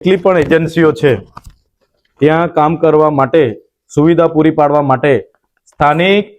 જેટલી પણ એજન્સીઓ છે, ત્યાં કામ કરવા માટે, સુવિધા પૂરી પાડવા માટે સ્થાનિક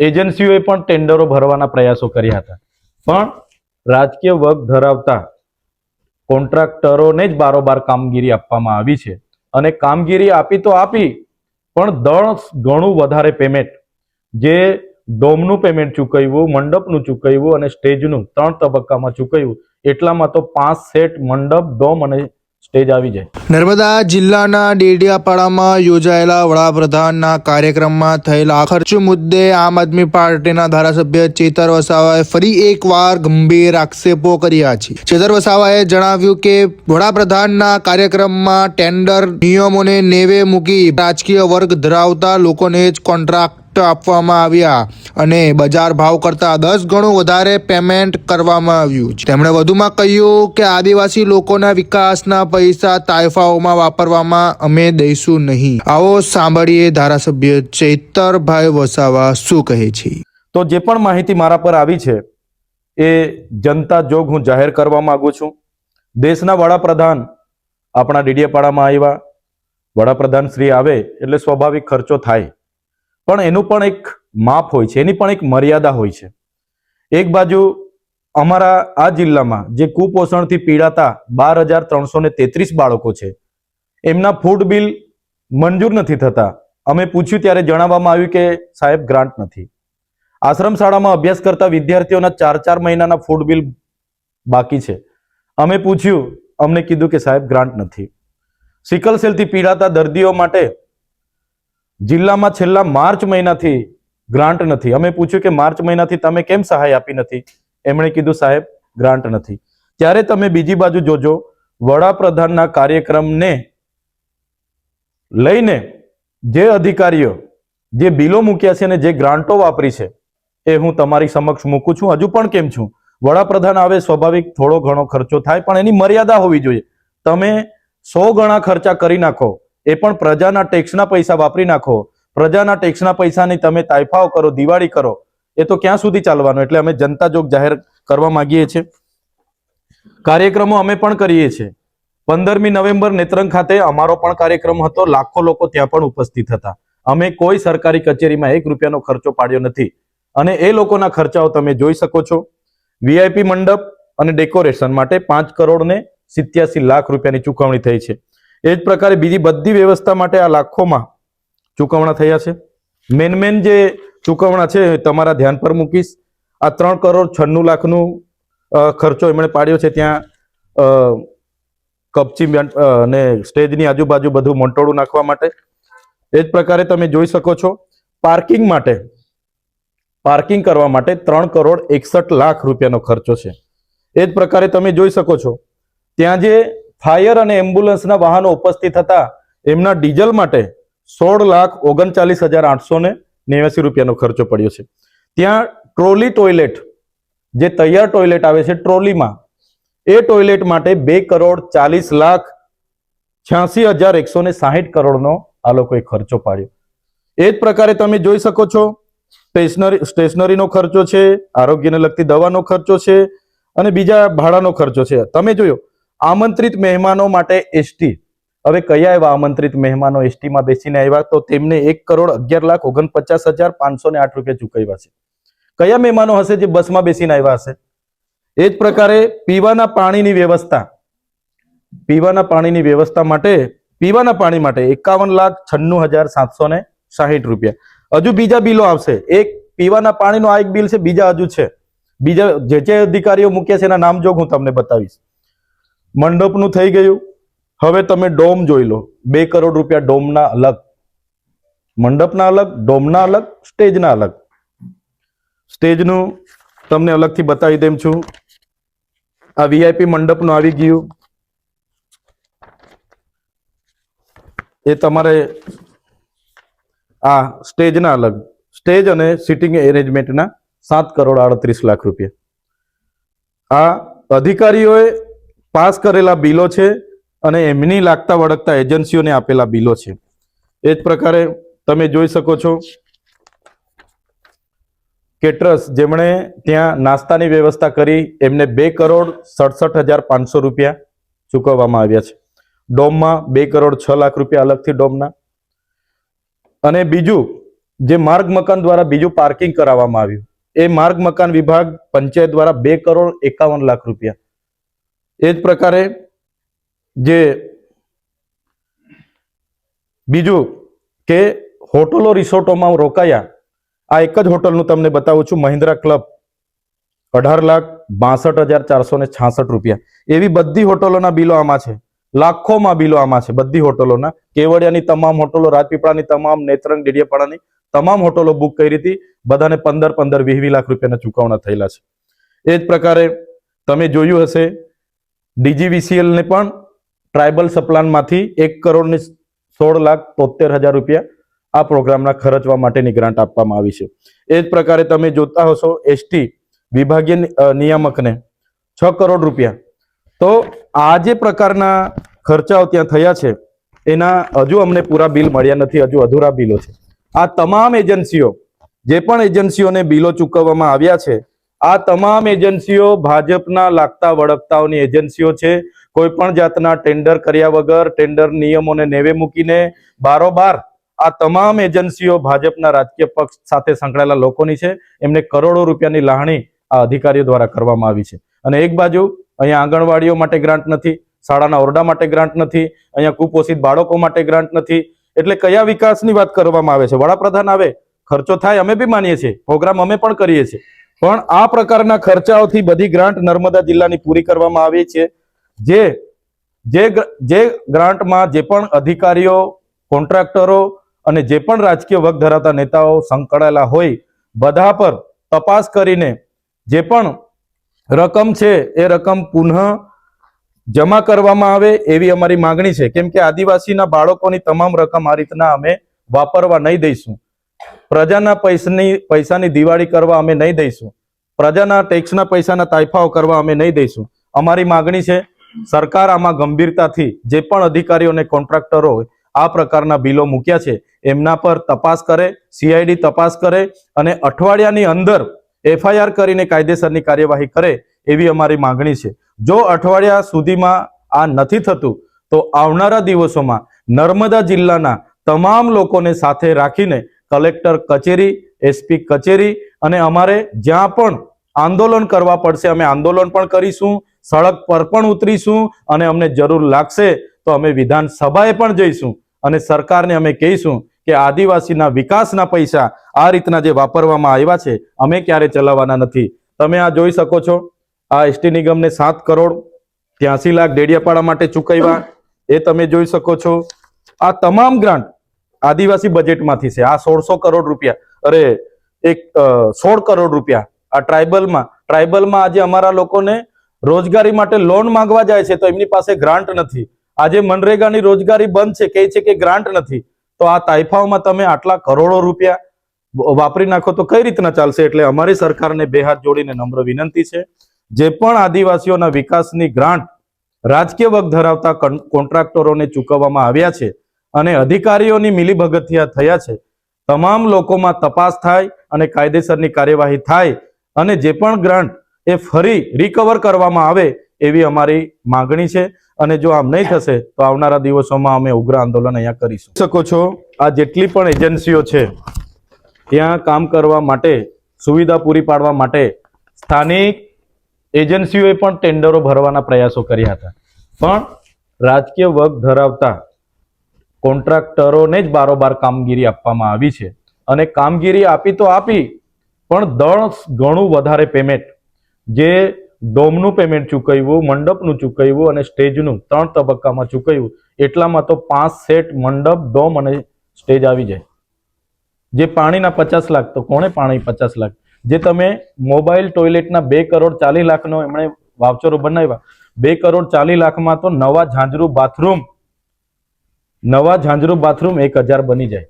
એજન્સીઓએ પણ ટેન્ડરો ભરવાના પ્રયાસો કર્યા હતા. પણ રાજકીય વર્ગ ધરાવતા કોન્ટ્રાક્ટરોને જ બારોબાર કામગીરી આપવામાં આવી છે. અને કામગીરી આપી તો આપી, પણ દસ ગણું વધારે પેમેન્ટ જે ડોમનું પેમેન્ટ ચૂકવ્યું, મંડપનું ચૂકવ્યું અને સ્ટેજનું ત્રણ તબક્કામાં ચૂકવ્યું, એટલામાં તો પાંચ સેટ મંડપ, ડોમ અને સ્ટેજ આવી જાય. નર્મદા જિલ્લાના ડેડિયાપાડામાં યોજાયેલા વડાપ્રધાનના કાર્યક્રમમાં થયેલા ખર્ચ મુદ્દે આમ આદમી પાર્ટીના ધારાસભ્ય ચેતર વસાવાએ ફરી એકવાર ગંભીર આક્ષેપો કર્યા છે. ચેતર વસાવાએ જણાવ્યું કે, વડાપ્રધાનના કાર્યક્રમમાં ટેન્ડર નિયમોને નેવે મૂકી રાજકીય વર્ગ ધરાવતા લોકોને જ કોન્ટ્રાક્ટ આપવામાં આવ્યા અને બજાર ભાવ કરતા દસ ગણું વધારે પેમેન્ટ કરવામાં આવ્યું તેમણે વધુમાં કહ્યું કે આદિવાસી લોકોના વિકાસના પૈસા તાયફાઓમાં વાપરવામાં અમે દઈશું નહીં. આવો સાંભળીએ ધારાસભ્ય ચૈતરભાઈ વસાવા શું કહે છે. તો જે પણ માહિતી મારા પર આવી છે, એ જનતા જોગ હું જાહેર કરવા માંગુ છું. દેશના વડાપ્રધાન આપણા ડીડીયાપાડામાં આવ્યા. વડાપ્રધાન શ્રી આવે એટલે સ્વાભાવિક ખર્ચો થાય. પણ એનું પણ એક માપ હોય છે, એની પણ એક મર્યાદા હોય છે. એક બાજુ અમારા આ જિલ્લામાં જે કુપોષણથી પીડાતા બાર હજાર ત્રણસો ને તેત્રીસ બાળકો છે, એમના ફૂડ બિલ મંજૂર નથી થતા. અમે પૂછ્યું ત્યારે જણાવવામાં આવ્યું કે સાહેબ, ગ્રાન્ટ નથી. આશ્રમ શાળામાં અભ્યાસ કરતા વિદ્યાર્થીઓના ચાર ચાર મહિનાના ફૂડ બિલ બાકી છે. અમે પૂછ્યું, અમને કીધું કે સાહેબ, ગ્રાન્ટ નથી. સિકલ સેલથી પીડાતા દર્દીઓ માટે જિલ્લામાં છેલ્લા માર્ચ મહિનાથી ગ્રાન્ટ નથી. અમે પૂછ્યું કે માર્ચ મહિનાથી તમે કેમ સહાય આપી નથી? એમણે કીધું, સાહેબ, ગ્રાન્ટ નથી. ત્યારે તમે બીજી બાજુ જોજો, વડાપ્રધાનના કાર્યક્રમને લઈને જે અધિકારીઓ જે બિલો મૂક્યા છે અને જે ગ્રાન્ટો વાપરી છે, એ હું તમારી સમક્ષ મૂકું છું. હજુ પણ કેમ છું? વડાપ્રધાન આવે સ્વાભાવિક થોડો ઘણો ખર્ચો થાય, પણ એની મર્યાદા હોવી જોઈએ. તમે સો ગણા ખર્ચા કરી નાખો. એ પણ પ્રજાના ટેક્સના પૈસા વાપરી નાખો. પ્રજાના ટેક્સના પૈસાની તમે તાઇફાઓ કરો, દિવાળી કરો, એ તો ક્યાં સુધી ચાલવાનું? એટલે અમે જનતા જોગ જાહેર કરવા માંગીએ છીએ. કાર્યક્રમો અમે પણ કરીએ છીએ. પંદરમી નવેમ્બર નેત્રંગ ખાતે અમારો પણ કાર્યક્રમ હતો. લાખો લોકો ત્યાં પણ ઉપસ્થિત હતા. અમે કોઈ સરકારી કચેરીમાં એક રૂપિયાનો ખર્ચો પાડ્યો નથી. અને એ લોકોના ખર્ચાઓ તમે જોઈ શકો છો. વીઆઈપી મંડપ અને ડેકોરેશન માટે પાંચ કરોડ ને સિત્યાસી લાખ રૂપિયાની ચૂકવણી થઈ છે. એ જ પ્રકારે બીજી બધી વ્યવસ્થા માટે આ લાખોમાં ચૂકવણા થયા છે. મેન મેન જે ચૂકવણા છે તમારા ધ્યાન પર મૂકીશ. આ ત્રણ કરોડ છન્નું લાખનું ખર્ચો એમણે પાડ્યો છે ત્યાં કપચી અને સ્ટેજની આજુબાજુ બધું મોંટોળું નાખવા માટે. એ જ પ્રકારે તમે જોઈ શકો છો, પાર્કિંગ માટે, પાર્કિંગ કરવા માટે ત્રણ કરોડ એકસઠ લાખ રૂપિયાનો ખર્ચો છે. એ જ પ્રકારે તમે જોઈ શકો છો. ત્યાં જે ફાયર અને એમ્બ્યુલન્સના વાહનો ઉપસ્થિત હતા. એમના ડીઝલ માટે સોળ લાખ ઓગણચાલીસ હજાર આઠસો ને નેવ્યાસી રૂપિયાનો ખર્ચો પડ્યો છે. ત્યાં ટ્રોલી ટોયલેટ, જે તૈયાર ટોયલેટ આવે છે ટ્રોલીમાં, એ ટોયલેટ માટે બે કરોડ ચાલીસ લાખ છ્યાસી હજાર એકસો ને સાહીઠ કરોડનો આ લોકોએ ખર્ચો પાડ્યો. એ જ પ્રકારે તમે જોઈ શકો છો, સ્ટેશનરી, સ્ટેશનરીનો ખર્ચો છે, આરોગ્યને લગતી દવાનો ખર્ચો છે અને બીજા ભાડાનો ખર્ચો છે. તમે જોયો આમંત્રિત મહેમાનો માટે એસટી. હવે કયા એવા આમંત્રિત મહેમાનો એસટીમાં બેસીને આવ્યા? તો તેમને એક કરોડ અગિયાર લાખ ઓગણપચાસ હજાર પાંચસો ને આઠ રૂપિયા ચૂકવ્યા છે. કયા મહેમાનો હશે જે બસમાં બેસીને આવ્યા હશે? એ જ પ્રકારે પીવાના પાણીની વ્યવસ્થા. પીવાના પાણીની વ્યવસ્થા માટે, પીવાના પાણી માટે એકાવન લાખ છન્નું હજાર સાતસો ને સાહીઠ રૂપિયા. હજુ બીજા બિલો આવશે. એક પીવાના પાણીનો આ એક બિલ છે, બીજા હજુ છે. બીજા જે જે અધિકારીઓ મૂક્યા છે, એના નામ જોગ હું તમને બતાવીશ. મંડપનું થઈ ગયું. હવે તમે ડોમ જોઈ લો. બે કરોડ રૂપિયા ડોમના અલગ. મંડપના અલગ, ડોમના અલગ, સ્ટેજના અલગ. સ્ટેજનું તમને અલગથી બતાવી દેમ છું. આ વીઆઈપી મંડપનું આવી ગયું. એ તમારે આ સ્ટેજના અલગ. સ્ટેજ અને સિટિંગ એરેન્જમેન્ટના સાત કરોડ આડત્રીસ લાખ રૂપિયા. આ અધિકારીઓએ પાસ કરેલા બિલો છે અને એમની લાગતા વળગતા એજન્સીઓને આપેલા બિલો છે. એ જ પ્રકારે તમે જોઈ શકો છો કેટરસ જેમણે ત્યાં નાસ્તાની વ્યવસ્થા કરી એમને બે કરોડ સડસઠ હજાર પાંચસો રૂપિયા ચૂકવવામાં આવ્યા છે. ડોમમાં બે કરોડ છ લાખ રૂપિયા અલગથી ડોમના. અને બીજું, જે માર્ગ મકાન દ્વારા બીજું પાર્કિંગ કરાવવામાં આવ્યું, એ માર્ગ મકાન વિભાગ પંચાયત દ્વારા બે કરોડ એકાવન લાખ રૂપિયા એ જ પ્રકારે જે બીજું કે હોટલો રિસોર્ટોમાં રોકાયા. આ એક જ હોટલનું તમને બતાવું છું, મહિન્દ્રા ક્લબ. અઢાર લાખ બાસઠ હજાર ચારસો ને છાસઠ રૂપિયા. એવી બધી હોટલોના બિલો આમાં છે. લાખોમાં બિલો આમાં છે, બધી હોટલોના. કેવડિયાની તમામ હોટલો, રાજપીપળાની તમામ, નેત્રંગ, ડેડિયાપાડાની તમામ હોટલો બુક કરી હતી. બધાને પંદર પંદર, વીસ લાખ રૂપિયાના ચૂકવણા થયેલા છે. એ જ પ્રકારે તમે જોયું હશે DGVCL ને પણ ટ્રાઇબલ સપ્લાનમાંથી એક કરોડ ને સોળ લાખ તોતેર હજાર રૂપિયા આ પ્રોગ્રામના ખર્ચવા માટેની ગ્રાન્ટ આપવામાં આવી છે. એ જ પ્રકારે તમે જોતા હશો એસટી વિભાગીય નિયામકને છ કરોડ રૂપિયા. તો આ જે પ્રકારના ખર્ચાઓ ત્યાં થયા છે, એના હજુ અમને પૂરા બિલ મળ્યા નથી, હજુ અધૂરા બિલો છે. આ તમામ એજન્સીઓ, જે પણ એજન્સીઓને બિલો ચૂકવવામાં આવ્યા છે આ તમામ એજન્સીઓ ભાજપના લાગતા વળગતાઓની એજન્સીઓ છે. કોઈ પણ જાતના ટેન્ડર કર્યા વગર, ટેન્ડર નિયમોને નેવે મૂકીને બારોબાર આ તમામ એજન્સીઓ ભાજપના રાજકીય પક્ષ સાથે સંકળાયેલા લોકોની છે. એમને કરોડો રૂપિયાની લાહણી આ અધિકારીઓ દ્વારા કરવામાં આવી છે. અને એક બાજુ અહીંયા આંગણવાડીઓ માટે ગ્રાન્ટ નથી, શાળાના ઓરડા માટે ગ્રાન્ટ નથી, અહીંયા કુપોષિત બાળકો માટે ગ્રાન્ટ નથી. એટલે કયા વિકાસની વાત કરવામાં આવે છે? વડાપ્રધાન આવે, ખર્ચો થાય, અમે બી માનીએ છીએ. પ્રોગ્રામ અમે પણ કરીએ છીએ. પણ આ પ્રકારના ખર્ચાઓથી બધી ગ્રાન્ટ નર્મદા જિલ્લાની પૂરી કરવામાં આવી છે. જે જે ગ્રાન્ટમાં જે પણ અધિકારીઓ, કોન્ટ્રાક્ટરો અને જે પણ રાજકીય વગ ધરાવતા નેતાઓ સંકળાયેલા હોય, બધા પર તપાસ કરીને જે પણ રકમ છે એ રકમ પુનઃ જમા કરવામાં આવે એવી અમારી માંગણી છે. કેમ કે આદિવાસીના બાળકોની તમામ રકમ આ રીતના અમે વાપરવા નહીં દઈશું. પ્રજાના પૈસાની પૈસાની દિવાળી કરવા અમે નહીં દઈશું. પ્રજાના ટેક્સના પૈસાના તાઇફાઓ કરવા અમે નહીં દઈશું. અમારી માંગણી છે, સરકાર આમાં ગંભીરતાથી જે પણ અધિકારીઓ અને કોન્ટ્રાક્ટરો આ પ્રકારના બિલો મૂક્યા છે, એમના પર તપાસ કરે સીઆઈડી તપાસ કરે અને અઠવાડિયાની અંદર એફઆઈઆર કરીને કાયદેસરની કાર્યવાહી કરે એવી અમારી માંગણી છે. જો અઠવાડિયા સુધીમાં આ નથી થતું, તો આવનારા દિવસોમાં નર્મદા જિલ્લાના તમામ લોકોને સાથે રાખીને કલેક્ટર કચેરી, એસપી કચેરી અને અમારે જ્યાં પણ આંદોલન કરવા પડશે, અમે આંદોલન પણ કરીશું, સડક પર પણ ઉતરીશું અને અમને જરૂર લાગશે તો અમે વિધાનસભાએ પણ જઈશું અને સરકારને અમે કહીશું કે આદિવાસીના વિકાસના પૈસા આ રીતના જે વાપરવામાં આવ્યા છે, અમે ક્યારે ચલાવવાના નથી. તમે આ જોઈ શકો છો, આ એસટી નિગમને સાત કરોડ ત્યાસી લાખ ડેડિયાપાડા માટે ચૂકવ્યા. એ તમે જોઈ શકો છો. આ તમામ ગ્રાન્ટ આદિવાસી બજેટમાંથી છે. આ સોળસો કરોડ રૂપિયા. અરે, એક સોળ કરોડ રૂપિયા. આ ટ્રાઇબલમાં ટ્રાઇબલમાં આજે અમારા લોકોને રોજગારી માટે લોન માંગવા જાય છે તો એમની પાસે ગ્રાન્ટ નથી. આજે મનરેગાની રોજગારી બંધ છે, કહે છે કે ગ્રાન્ટ નથી. તો આ તાઇફાઓમાં તમે આટલા કરોડો રૂપિયા વાપરી નાખો તો કઈ રીતના ચાલશે? એટલે અમારી સરકારને બે હાથ જોડીને નમ્ર વિનંતી છે. જે પણ આદિવાસીઓના વિકાસની ગ્રાન્ટ રાજકીય વગ ધરાવતા કન- કોન્ટ્રાક્ટરોને ચૂકવવામાં આવ્યા છે અને અધિકારીઓની મિલીભગતિયા થયા છે. તમામ લોકોમાં તપાસ થાય અને કાયદેસરની કાર્યવાહી થાય અને જે પણ ગ્રાન્ટ એ ફરી રિકવર કરવામાં આવે એવી અમારી માંગણી છે. અને જો આમ નહીં થશે તો આવનારા દિવસોમાં અમે ઉગ્ર આંદોલન અહીંયા કરીશું. શકો છો, આ જેટલી પણ એજન્સીઓ છે, ત્યાં કામ કરવા માટે, સુવિધા પૂરી પાડવા માટે સ્થાનિક એજન્સીઓએ પણ ટેન્ડરો ભરવાના પ્રયાસો કર્યા હતા. પણ રાજકીય વર્ગ ધરાવતા કોન્ટ્રાક્ટરોને જ બારોબાર કામગીરી આપવામાં આવી છે. અને કામગીરી આપી તો આપી, પણ દસ ગણું વધારે પેમેન્ટ. જે ડોમનું પેમેન્ટ ચૂકવ્યું, મંડપનું ચૂકવ્યું અને સ્ટેજનું ત્રણ તબક્કામાં ચૂકવ્યું, એટલામાં તો પાંચ સેટ મંડપ, ડોમ અને સ્ટેજ આવી જાય. જે પાણીના પચાસ લાખ, તો કોણે પાણી પચાસ લાખ? જે તમે મોબાઈલ ટોયલેટના બે કરોડ ચાલીસ લાખનો એમણે વાવચરો બનાવ્યા, બે કરોડ ચાલીસ લાખમાં તો નવા ઝાંઝરું બાથરૂમ નવા ઝાંઝરું બાથરૂમ એક હજાર બની જાય.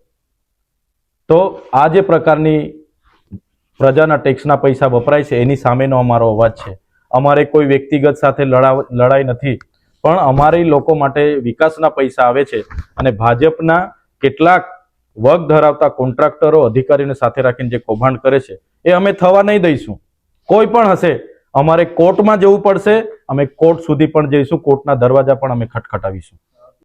તો આ જે પ્રકારની પ્રજાના ટેક્સના પૈસા વપરાય છે, એની સામેનો અમારો અવાજ છે. અમારે કોઈ વ્યક્તિગત સાથે લડાઈ નથી, પણ અમારે લોકો માટે વિકાસના પૈસા આવે છે અને ભાજપના કેટલાક વર્ગ ધરાવતા કોન્ટ્રાક્ટરો અધિકારીઓને સાથે રાખીને જે કૌભાંડ કરે છે, એ અમે થવા નહીં દઈશું. કોઈ પણ હશે, અમારે કોર્ટમાં જવું પડશે, અમે કોર્ટ સુધી પણ જઈશું, કોર્ટના દરવાજા પણ અમે ખટખટાવીશું.